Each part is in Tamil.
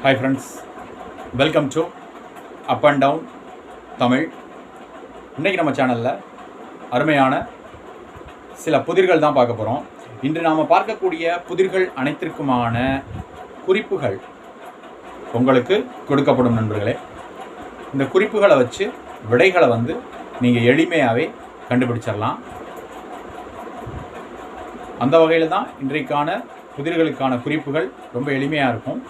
Hi friends welcome to up and down Tamil இன்றைக்கி நம்ம சேனலில் அருமையான சில புதிர்கள் தான் பார்க்க போகிறோம் இன்று நாம் பார்க்கக்கூடிய புதிர்கள் அனைத்திற்குமான குறிப்புகள் உங்களுக்கு கொடுக்கப்படும் நண்பர்களே. இந்த குறிப்புகளை வச்சு விடைகளை வந்து நீங்கள் எளிமையாகவே கண்டுபிடிச்சிடலாம் அந்த வகையில் தான் இன்றைக்கான புதிர்களுக்கான குறிப்புகள் ரொம்ப எளிமையாக இருக்கும்.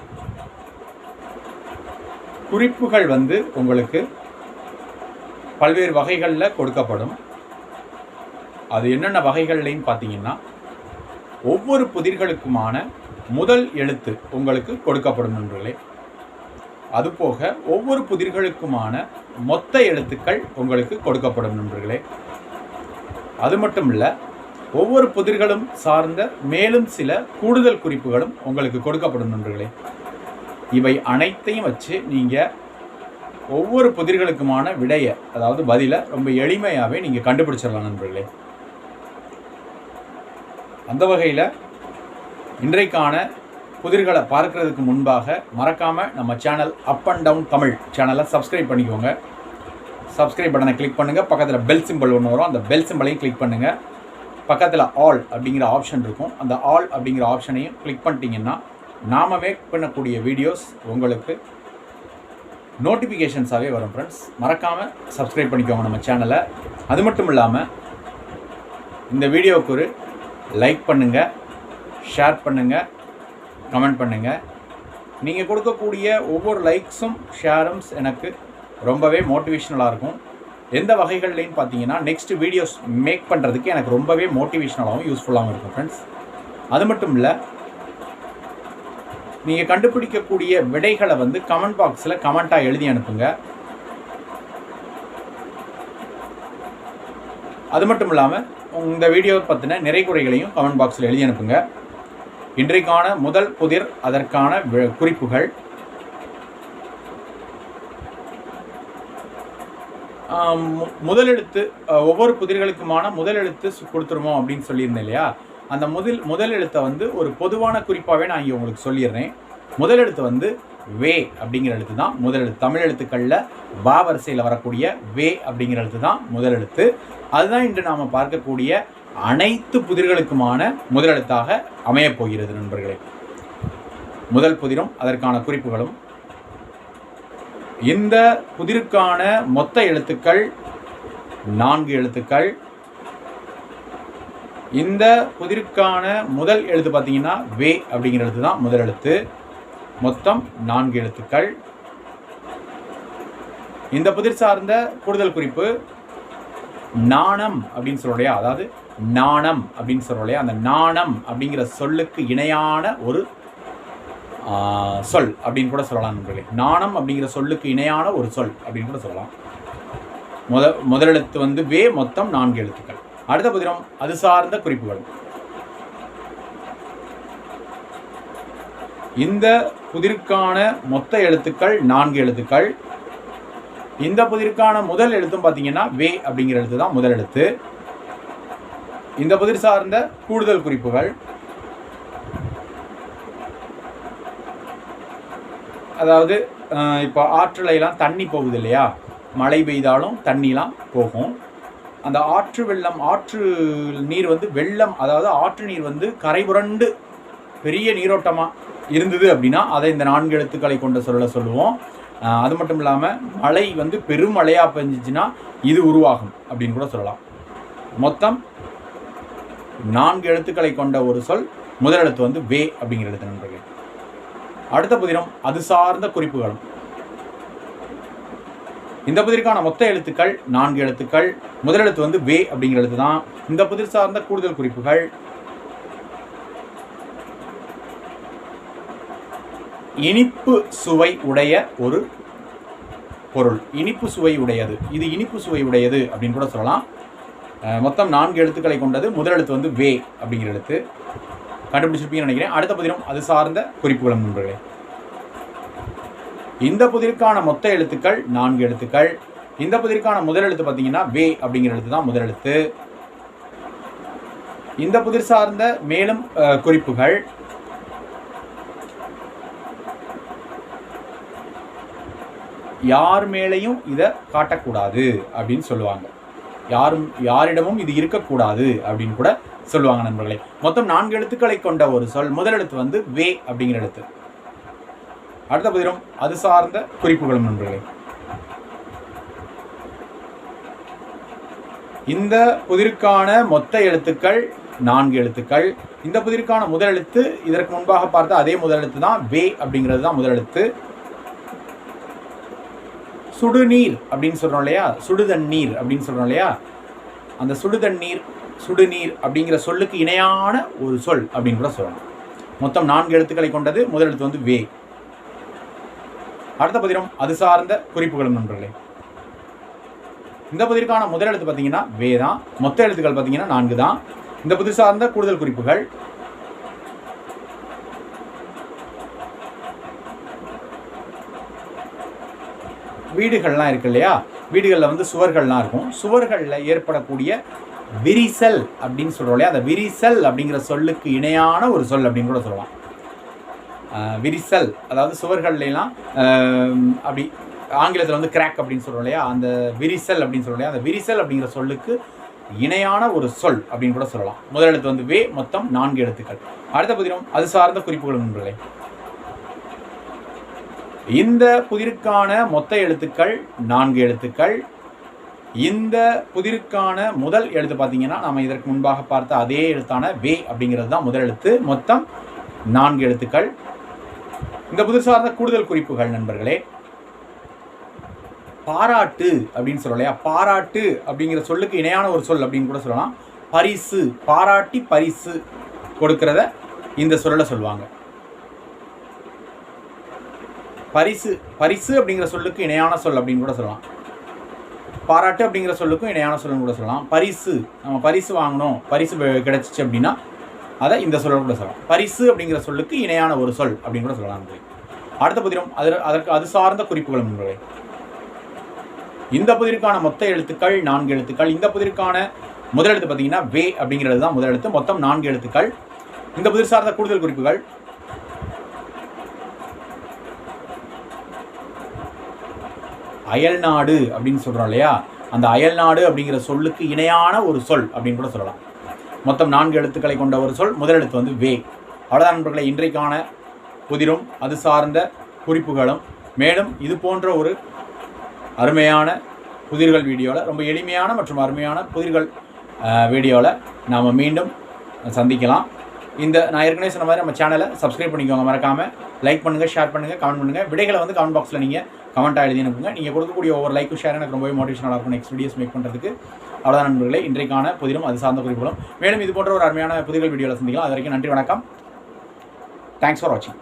குறிப்புகள் வந்து உங்களுக்கு பல்வேறு வகைகளில் கொடுக்கப்படும். அது என்னென்ன வகைகள்லையும் பார்த்தீங்கன்னா ஒவ்வொரு புதிர்களுக்குமான முதல் எழுத்து உங்களுக்கு கொடுக்கப்படும் நண்பர்களே. அதுபோக ஒவ்வொரு புதிர்களுக்குமான மொத்த எழுத்துக்கள் உங்களுக்கு கொடுக்கப்படும் நண்பர்களே. அது மட்டும் இல்லை ஒவ்வொரு புதிர்களும் சார்ந்த மேலும் சில கூடுதல் குறிப்புகளும் உங்களுக்கு கொடுக்கப்படும் நண்பர்களே. இவை அனைத்தையும் வச்சு நீங்கள் ஒவ்வொரு புதிர்களுக்குமான விடையை அதாவது பதிலை ரொம்ப எளிமையாகவே நீங்கள் கண்டுபிடிச்சிடலாம் நண்பர்களே. அந்த வகையில் இன்றைக்கான புதிர்களை பார்க்கறதுக்கு முன்பாக மறக்காமல் நம்ம channel up and down Tamil சேனலை சப்ஸ்கிரைப் பண்ணிக்கோங்க. சப்ஸ்கிரைப் பட்டனை கிளிக் பண்ணுங்கள் பக்கத்தில் பெல் சிம்பிள் ஒன்று வரும். அந்த பெல் சிம்பிளையும் கிளிக் பண்ணுங்கள் பக்கத்தில் ஆல் அப்படிங்கிற ஆப்ஷன் இருக்கும். அந்த ஆல் அப்படிங்கிற ஆப்ஷனையும் கிளிக் பண்ணிட்டீங்கன்னா நாம் மேக் பண்ணக்கூடிய வீடியோஸ் உங்களுக்கு நோட்டிஃபிகேஷன்ஸாகவே வரும் ஃப்ரெண்ட்ஸ் மறக்காமல் சப்ஸ்கிரைப் பண்ணிக்கோங்க நம்ம சேனலை அது மட்டும் இல்லாமல் இந்த வீடியோவுக்கு ஒரு லைக் பண்ணுங்கள் ஷேர் பண்ணுங்கள் கமெண்ட் பண்ணுங்கள் நீங்கள் கொடுக்கக்கூடிய ஒவ்வொரு லைக்ஸும் ஷேரும் எனக்கு ரொம்பவே மோட்டிவேஷ்னலாக இருக்கும். எந்த வகைகள்லையும் பார்த்தீங்கன்னா நெக்ஸ்ட் வீடியோஸ் மேக் பண்ணுறதுக்கு எனக்கு ரொம்பவே மோட்டிவேஷ்னலாகவும் யூஸ்ஃபுல்லாகவும் இருக்கும் ஃப்ரெண்ட்ஸ் அது மட்டும் இல்லை நீங்கள் கண்டுபிடிக்கக்கூடிய விடைகளை வந்து கமெண்ட் பாக்ஸில் கமெண்ட்டாக எழுதி அனுப்புங்க. அது மட்டும் இல்லாமல் இந்த வீடியோ பற்றின நிறை குறைகளையும் கமெண்ட் பாக்ஸில் எழுதி அனுப்புங்க. இன்றைக்கான முதல் புதிர் அதற்கான குறிப்புகள். முதலெழுத்து ஒவ்வொரு புதிர்களுக்குமான முதல் எழுத்து கொடுத்துருமோ அப்படின்னு சொல்லியிருந்தேன் இல்லையா? அந்த முதல் முதல் எழுத்தை வந்து ஒரு பொதுவான குறிப்பாகவே நான் இங்கே உங்களுக்கு சொல்லிடுறேன். முதல் எழுத்து வந்து வே அப்படிங்கிற எழுத்து தான். முதல் எழுத்து தமிழ் எழுத்துக்களில் வா வரிசையில் வரக்கூடிய வே அப்படிங்கிற எழுத்து தான் முதல் எழுத்து. அதுதான் இன்று நாம் பார்க்கக்கூடிய அனைத்து புதிர்களுக்குமான முதல் எழுத்தாக அமையப் போகிறது நண்பர்களே. முதல் புதிரும் அதற்கான குறிப்புகளும். இந்த புதிருக்கான மொத்த எழுத்துக்கள் நான்கு எழுத்துக்கள். இந்த புதிருக்கான முதல் எழுத்து பார்த்தீங்கன்னா வே அப்படிங்கிற எழுத்து தான் முதல் எழுத்து. மொத்தம் நான்கு எழுத்துக்கள். இந்த புதிர் சார்ந்த கூடுதல் குறிப்பு நாணம் அப்படின்னு சொல்றோம் அதாவது நாணம் அப்படின்னு சொல்றோம் இல்லையா அந்த நாணம் அப்படிங்கிற சொல்லுக்கு இணையான ஒரு சொல் அப்படின்னு கூட சொல்லலாம் நண்பர்களே. நாணம் அப்படிங்கிற சொல்லுக்கு இணையான ஒரு சொல் அப்படின்னு கூட சொல்லலாம். முத முதலெழுத்து வந்து வே மொத்தம் நான்கு எழுத்துக்கள். அடுத்த புதினம் அது சார்ந்த குறிப்புகள். இந்த புதிருக்கான மொத்த எழுத்துக்கள் நான்கு எழுத்துக்கள். இந்த புதிருக்கான முதல் எழுத்தும் பார்த்தீங்கன்னா வே அப்படிங்கிற எழுத்து தான் முதல் எழுத்து. இந்த புதிர் சார்ந்த கூடுதல் குறிப்புகள். அதாவது இப்போ ஆற்றலையெல்லாம் தண்ணி போகுது இல்லையா? மழை பெய்தாலும் தண்ணிலாம் போகும். அந்த ஆற்று வெள்ளம் ஆற்று நீர் வந்து வெள்ளம் அதாவது ஆற்று நீர் வந்து கரைபுரண்டு பெரிய நீரோட்டமாக இருந்தது அப்படின்னா அதை இந்த நான்கு எழுத்துக்களை கொண்ட சொல்ல சொல்லுவோம். அது மட்டும் இல்லாமல் மழை வந்து பெரும் மழையாக பெஞ்சிச்சுன்னா இது உருவாகும் அப்படின்னு கூட சொல்லலாம். மொத்தம் நான்கு எழுத்துக்களை கொண்ட ஒரு சொல் முதல் எழுத்து வந்து வே அப்படிங்கிற எழுத்து நண்பர்கள். அடுத்த புதினம் அது சார்ந்த குறிப்புகளும். இந்த புதிருக்கான மொத்த எழுத்துக்கள் நான்கு எழுத்துக்கள். முதல் எழுத்து வந்து வே அப்படிங்கிற எழுத்து தான். இந்த புதிர் சார்ந்த கூடுதல் குறிப்புகள். இனிப்பு சுவை உடைய ஒரு பொருள். இனிப்பு சுவை உடையது. இது இனிப்பு சுவை உடையது அப்படின்னு கூட சொல்லலாம். மொத்தம் நான்கு எழுத்துக்களை கொண்டது. முதல் எழுத்து வந்து வே அப்படிங்கிற எழுத்து. கண்டுபிடிச்சிருப்பீங்கன்னு நினைக்கிறேன். அடுத்த பதினம் அது சார்ந்த குறிப்புகளும் நண்பர்களே. இந்த புதிருக்கான மொத்த எழுத்துக்கள் நான்கு எழுத்துக்கள். இந்த புதிருக்கான முதல் எழுத்து பார்த்தீங்கன்னா வே அப்படிங்கிற எழுத்து தான் முதல் எழுத்து. இந்த புதிர் சார்ந்த மேலும் குறிப்புகள். யார் மேலேயும் இதை காட்டக்கூடாது அப்படின்னு சொல்லுவாங்க. யாரும் யாரிடமும் இது இருக்கக்கூடாது அப்படின்னு கூட சொல்லுவாங்க நண்பர்களே. மொத்தம் நான்கு எழுத்துக்களை கொண்ட ஒரு சொல் முதல் எழுத்து வந்து வே அப்படிங்கிற எழுத்து. அடுத்த பதிலும் அது சார்ந்த குறிப்புகளும் நண்பர்களே. இந்த புதிருக்கான மொத்த எழுத்துக்கள் நான்கு எழுத்துக்கள். இந்த புதிருக்கான முதல் எழுத்து இதற்கு முன்பாக பார்த்த அதே முதல் எழுத்து தான் வே அப்படிங்கிறது தான் முதல் எழுத்து. சுடுநீர் அப்படின்னு சொல்கிறோம் இல்லையா? சுடுதண்ணீர் அப்படின்னு சொல்கிறோம் இல்லையா? அந்த சுடுதண்ணீர் சுடுநீர் அப்படிங்கிற சொல்லுக்கு இணையான ஒரு சொல் அப்படின்னு கூட சொல்லலாம். மொத்தம் நான்கு எழுத்துக்களை கொண்டது முதல் எழுத்து வந்து வே. அடுத்த பதிரம் அது சார்ந்த குறிப்புகளும் நண்பர்களே. இந்த பதிற்கான முதல் எழுத்து பார்த்தீங்கன்னா வே தான். மொத்த எழுத்துக்கள் பார்த்தீங்கன்னா நான்கு தான். இந்த புதிர் சார்ந்த கூடுதல் குறிப்புகள். வீடுகள்லாம் இருக்கு இல்லையா? வீடுகளில் வந்து சுவர்கள்லாம் இருக்கும். சுவர்களில் ஏற்படக்கூடிய விரிசல் அப்படின்னு சொல்கிறோம் இல்லையா? அந்த விரிசல் அப்படிங்கிற சொல்லுக்கு இணையான ஒரு சொல் அப்படின்னு கூட சொல்லலாம். விரிசல் அதாவது சுவர்கள்லாம் அப்படி ஆங்கிலத்தில் வந்து கிராக் அப்படின்னு சொல்கிறோம் இல்லையா? அந்த விரிசல் அப்படின்னு சொல்கிறோம் இல்லையா? அந்த விரிசல் அப்படிங்கிற சொல்லுக்கு இணையான ஒரு சொல் அப்படின்னு கூட சொல்லலாம். முதல் எழுத்து வந்து வே மொத்தம் நான்கு எழுத்துக்கள். அடுத்த புதினம் அது சார்ந்த குறிப்புகள் நண்பர்களே. இந்த புதிருக்கான மொத்த எழுத்துக்கள் நான்கு எழுத்துக்கள். இந்த புதிருக்கான முதல் எழுத்து பார்த்தீங்கன்னா நம்ம இதற்கு முன்பாக பார்த்த அதே எழுத்தான வே அப்படிங்கிறது தான் முதல் எழுத்து. மொத்தம் நான்கு எழுத்துக்கள். இந்த புதிர் சார்ந்த கூடுதல் குறிப்புகள் நண்பர்களே. பாராட்டு அப்படின்னு சொல்லலையா இல்லையா? பாராட்டு அப்படிங்கிற சொல்லுக்கு இணையான ஒரு சொல் அப்படின்னு கூட சொல்லலாம். பரிசு பாராட்டி பரிசு கொடுக்கிறத இந்த சொல்ல சொல்லுவாங்க. பரிசு பரிசு அப்படிங்கிற சொல்லுக்கு இணையான சொல் அப்படின்னு கூட சொல்லலாம். பாராட்டு அப்படிங்கிற சொல்லுக்கும் இணையான சொல்லுன்னு கூட சொல்லலாம். பரிசு நம்ம பரிசு வாங்கணும் பரிசு கிடைச்சிச்சு அப்படின்னா அதை இந்த சொல்ல கூட சொல்லலாம். பரிசு அப்படிங்கிற சொல்லுக்கு இணையான ஒரு சொல் அப்படின்னு கூட சொல்லலாம். அடுத்த புதிரும் அது அதற்கு அது சார்ந்த குறிப்புகள் நண்பர்களே இந்த புதிருக்கான மொத்த எழுத்துக்கள் நான்கு எழுத்துக்கள். இந்த புதிருக்கான முதல் எழுத்து பார்த்தீங்கன்னா வே அப்படிங்கிறது தான் முதல் எழுத்து. மொத்தம் நான்கு எழுத்துக்கள். இந்த புதிர் சார்ந்த கூடுதல் குறிப்புகள். அயல்நாடு அப்படின்னு சொல்கிறோம் இல்லையா? அந்த அயல்நாடு அப்படிங்கிற சொல்லுக்கு இணையான ஒரு சொல் அப்படின்னு கூட சொல்லலாம். மொத்தம் நான்கு எழுத்துக்களை கொண்ட ஒரு சொல். முதல் எழுத்து வந்து வே. அவ்வளோதான் நண்பர்களை இன்றைக்கான புதிரும் அது சார்ந்த குறிப்புகளும். மேலும் இது போன்ற ஒரு அருமையான புதிர்கள் வீடியோவில் ரொம்ப எளிமையான மற்றும் அருமையான புதிர்கள் வீடியோவில் நாம் மீண்டும் சந்திக்கலாம். இந்த நான் ஏற்கனவே சொன்ன மாதிரி நம்ம சேனலை சப்ஸ்கிரைப் பண்ணிக்கோங்க மறக்காமல் லைக் பண்ணுங்கள் ஷேர் பண்ணுங்கள் கமெண்ட் பண்ணுங்கள் விடைகளை வந்து கமெண்ட் பாக்ஸில் நீங்கள் கமெண்ட்டாக எழுதி அனுப்புங்க. நீங்கள் கொடுக்கக்கூடிய ஒவ்வொரு லைக்கும் ஷேர் எனக்கு ரொம்பவே மோட்டிவேஷனாக இருக்கும். நெக்ஸ்ட் வீடியோஸ் மேக் பண்ணுறதுக்கு அவ்வளோதான் நண்பர்களே இன்றைக்கான புதிரும் அது சார்ந்த குறிப்புகளும். மேலும் இது போன்ற ஒரு அருமையான புதிர்கள் வீடியோவில் சந்திக்கலாம். அது வரைக்கும் நன்றி வணக்கம். தேங்க்ஸ் ஃபார் வாட்சிங்